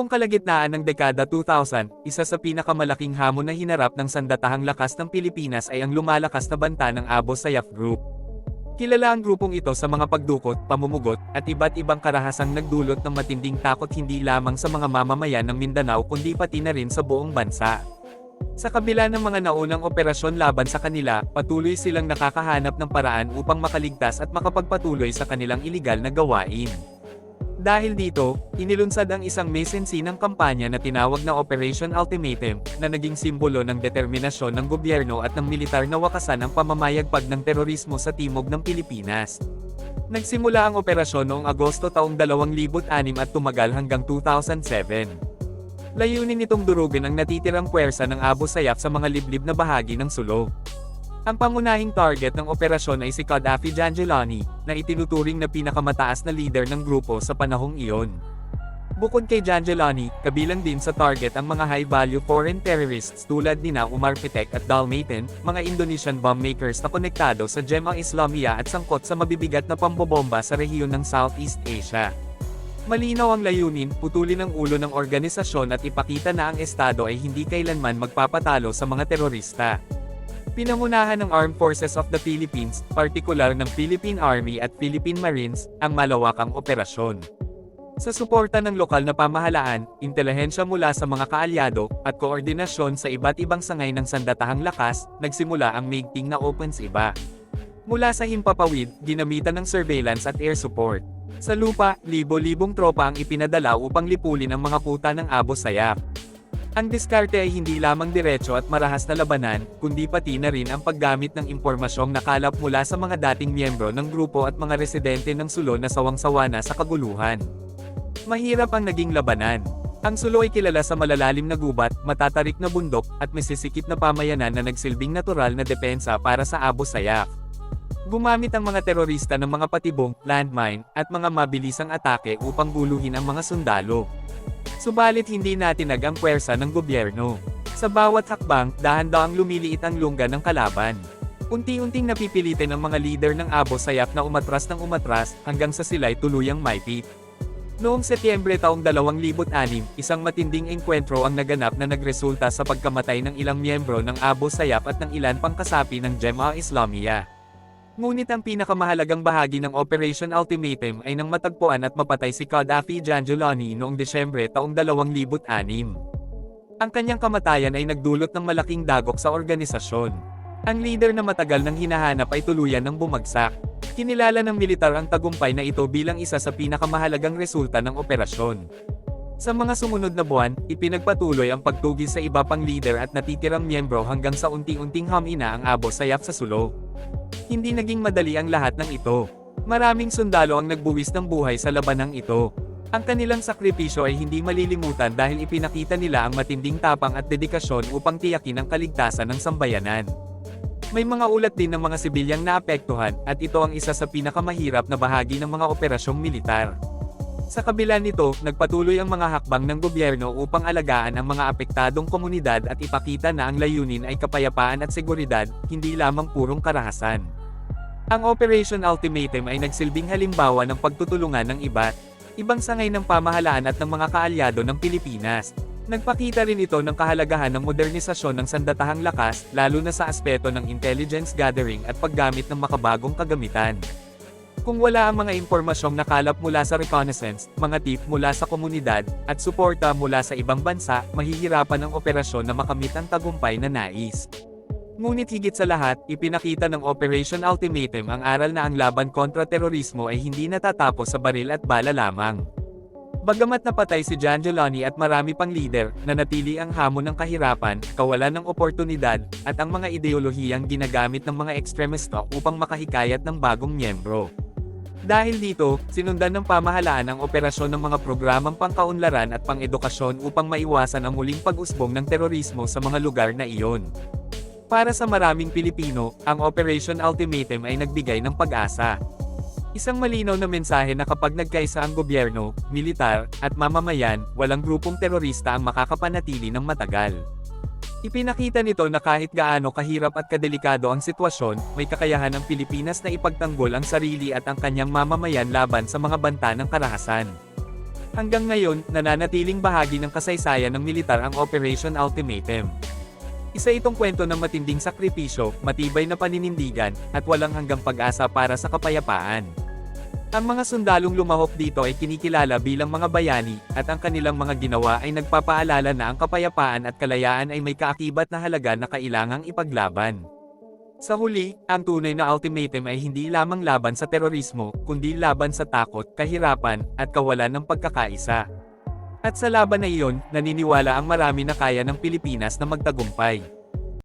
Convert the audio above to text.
Noong kalagitnaan ng dekada 2000, isa sa pinakamalaking hamon na hinarap ng sandatahang lakas ng Pilipinas ay ang lumalakas na banta ng Abo Sayyaf Group. Kilala ang grupong ito sa mga pagdukot, pamumugot, at iba't ibang karahasang nagdulot ng matinding takot hindi lamang sa mga mamamayan ng Mindanao kundi pati na rin sa buong bansa. Sa kabila ng mga naunang operasyon laban sa kanila, patuloy silang nakakahanap ng paraan upang makaligtas at makapagpatuloy sa kanilang iligal na gawain. Dahil dito, inilunsad ang isang mesensinang kampanya na tinawag na Operation Ultimatum, na naging simbolo ng determinasyon ng gobyerno at ng militar na wakasan ang pamamayagpag ng terorismo sa timog ng Pilipinas. Nagsimula ang operasyon noong Agosto taong 2006 at tumagal hanggang 2007. Layunin nitong durugin ang natitirang puwersa ng Abu Sayyaf sa mga liblib na bahagi ng sulog. Ang pangunahing target ng operasyon ay si Gaddafi Jangelani, na itinuturing na pinakamataas na leader ng grupo sa panahong iyon. Bukod kay Jangelani, kabilang din sa target ang mga high-value foreign terrorists tulad nina Umar Pitek at Dalmatin, mga Indonesian bomb makers na konektado sa Jemaah Islamiyah at sangkot sa mabibigat na pambobomba sa rehiyon ng Southeast Asia. Malinaw ang layunin, putulin ang ulo ng organisasyon at ipakita na ang Estado ay hindi kailanman magpapatalo sa mga terorista. Pinangunahan ng Armed Forces of the Philippines, partikular ng Philippine Army at Philippine Marines, ang malawakang operasyon. Sa suporta ng lokal na pamahalaan, intelihensya mula sa mga kaalyado, at koordinasyon sa iba't ibang sangay ng sandatahang lakas, nagsimula ang maigting na offensiba. Mula sa himpapawid, ginamitan ng surveillance at air support. Sa lupa, libo-libong tropa ang ipinadala upang lipulin ang mga kuta ng Abo Sayyaf. Ang diskarte ay hindi lamang diretso at marahas na labanan, kundi pati na rin ang paggamit ng impormasyong nakalap mula sa mga dating miyembro ng grupo at mga residente ng Sulo na sawang-sawa na sa kaguluhan. Mahirap ang naging labanan. Ang Sulo ay kilala sa malalalim na gubat, matatarik na bundok, at masisikip na pamayanan na nagsilbing natural na depensa para sa Abu Sayyaf. Gumamit ang mga terorista ng mga patibong, landmine, at mga mabilisang atake upang guluhin ang mga sundalo. Subalit hindi natinag ang puwersa ng gobyerno. Sa bawat hakbang, dahan-dahang lumiliit ang lungga ng kalaban. Unti-unting napipilitin ang mga leader ng Abo Sayyaf na umatras ng umatras hanggang sa sila'y tuluyang maipit. Noong Setyembre taong 2006, isang matinding engkwentro ang naganap na nagresulta sa pagkamatay ng ilang miyembro ng Abo Sayyaf at ng ilan pang kasapi ng Jemaah Islamiyah. Ngunit ang pinakamahalagang bahagi ng Operation Ultimatum ay nang matagpuan at mapatay si Gaddafi Jangelani noong Desyembre taong 2006. Ang kanyang kamatayan ay nagdulot ng malaking dagok sa organisasyon. Ang leader na matagal nang hinahanap ay tuluyan ng bumagsak. Kinilala ng militar ang tagumpay na ito bilang isa sa pinakamahalagang resulta ng operasyon. Sa mga sumunod na buwan, ipinagpatuloy ang pagtugis sa iba pang leader at natitirang miyembro hanggang sa unti-unting hamina ang Abo Sayyaf sa Sulo. Hindi naging madali ang lahat ng ito. Maraming sundalo ang nagbuwis ng buhay sa labanang ito. Ang kanilang sakripisyo ay hindi malilimutan dahil ipinakita nila ang matinding tapang at dedikasyon upang tiyakin ang kaligtasan ng sambayanan. May mga ulat din ng mga sibilyang naapektuhan, at ito ang isa sa pinakamahirap na bahagi ng mga operasyong militar. Sa kabila nito, nagpatuloy ang mga hakbang ng gobyerno upang alagaan ang mga apektadong komunidad at ipakita na ang layunin ay kapayapaan at seguridad, hindi lamang purong karahasan. Ang Operation Ultimatum ay nagsilbing halimbawa ng pagtutulungan ng iba't ibang sangay ng pamahalaan at ng mga kaalyado ng Pilipinas. Nagpakita rin ito ng kahalagahan ng modernisasyon ng sandatahang lakas, lalo na sa aspeto ng intelligence gathering at paggamit ng makabagong kagamitan. Kung wala ang mga impormasyong nakalap mula sa reconnaissance, mga tip mula sa komunidad, at suporta mula sa ibang bansa, mahihirapan ang operasyon na makamit ang tagumpay na nais. Ngunit higit sa lahat, ipinakita ng Operation Ultimatum ang aral na ang laban kontra terorismo ay hindi natatapos sa baril at bala lamang. Bagamat napatay si John Jelani at marami pang leader, nanatili ang hamon ng kahirapan, kawalan ng oportunidad, at ang mga ideolohiyang ginagamit ng mga ekstremisto upang makahikayat ng bagong miyembro. Dahil dito, sinundan ng pamahalaan ang operasyon ng mga programang pangkaunlaran at pang-edukasyon upang maiwasan ang muling pag-usbong ng terorismo sa mga lugar na iyon. Para sa maraming Pilipino, ang Operation Ultimatum ay nagbigay ng pag-asa. Isang malinaw na mensahe na kapag nagkaisa ang gobyerno, militar, at mamamayan, walang grupong terorista ang makakapanatili ng matagal. Ipinakita nito na kahit gaano kahirap at kadelikado ang sitwasyon, may kakayahan ng Pilipinas na ipagtanggol ang sarili at ang kanyang mamamayan laban sa mga banta ng karahasan. Hanggang ngayon, nananatiling bahagi ng kasaysayan ng militar ang Operation Ultimatum. Isa itong kwento ng matinding sakripisyo, matibay na paninindigan, at walang hanggang pag-asa para sa kapayapaan. Ang mga sundalong lumahok dito ay kinikilala bilang mga bayani, at ang kanilang mga ginawa ay nagpapaalala na ang kapayapaan at kalayaan ay may kaakibat na halaga na kailangang ipaglaban. Sa huli, ang tunay na ultimatum ay hindi lamang laban sa terorismo, kundi laban sa takot, kahirapan, at kawalan ng pagkakaisa. At sa laban na iyon, naniniwala ang marami na kaya ng Pilipinas na magtagumpay.